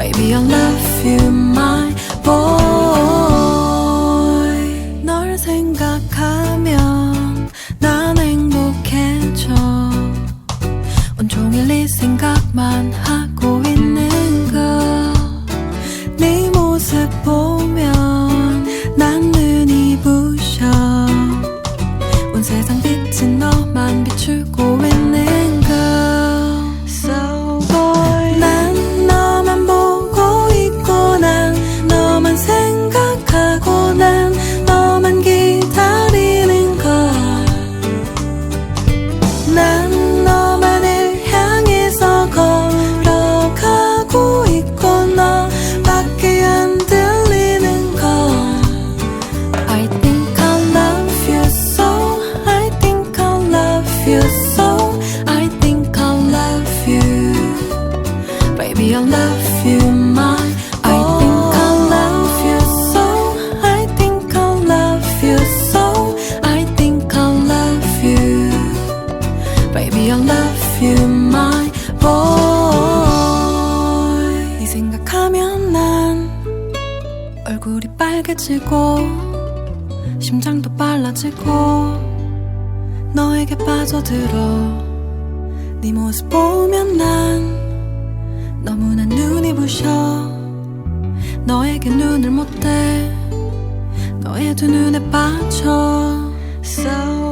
Baby, I love you, 생각만 하고 있는 거. 네 모습 보 생각하면 난 얼굴이 빨개지고 심장도 빨라지고 너에게 빠져들어. 네 모습 보면 난 너무나 눈이 부셔. 너에게 눈을 못대 너의 두 눈에 빠져 so